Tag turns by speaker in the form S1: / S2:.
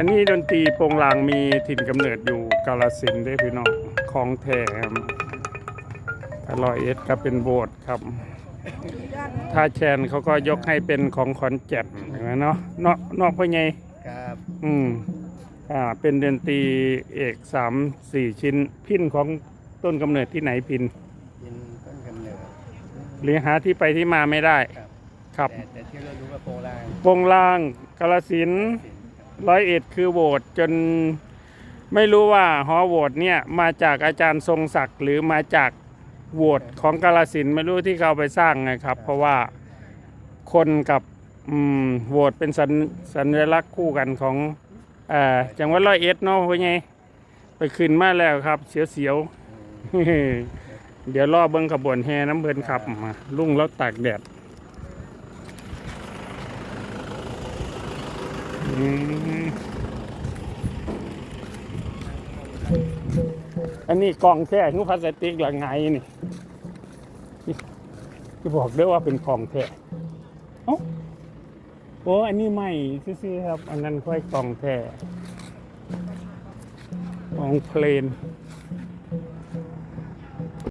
S1: อันนี้ดนตรีโปงลางมีถิ่นกำเนิดอยู่กาลสินธุ์เด้พี่น้องของแท้ครับอร่อยเอ็ดก็เป็นโบสถ์ครับท่าแชนเขาก็ยกให้เป็นของขอนแก่นเห็นไหมเนาะเนาะเนอกพ่อไง
S2: ครับ
S1: อืมอ่าเป็นดนตรีเอกสามสี่ชิ้น พินของต้นกำเนิดที่ไหนพิน
S2: ยินต้นกำเนิด
S1: หรือหาที่ไปที่มาไม่ได้
S2: ครับ
S1: ครับ
S2: แต่แต่ที่เรารู้ว่าโปรลาง
S1: โปงลางกาลสินธุ์
S2: สินค รับ
S1: ร้อยเอ็ดคือโหวตจนไม่รู้ว่าหอโหวตเนี่ยมาจากอาจารย์ทรงศักดิ์หรือมาจากโหวตของกาลสินธุ์ไม่รู้ที่เขาไปสร้างไงครับ เพราะว่าคนกับอืมโหวตเป็นสัญสัญลักษณ์คู่กันของเอ่อจังหวัดร้อยเอ็ดเนาะว่าไงไปขึ้นมาแล้วครับ เสียวเสียวๆเดี๋ยวรอเบิ้งขบวนแห่น้ำเพลินขับมาลุ่งแล้วตากแดด อันนี้กล่องแท้งูพลาสติกหรือไงนี่ที่บอกได้ว่าเป็นของแท้เอ้าโอ้อันนี้ไม่ซื่อๆครับ อันนั้นค่อยกล่องแท้ของเพลน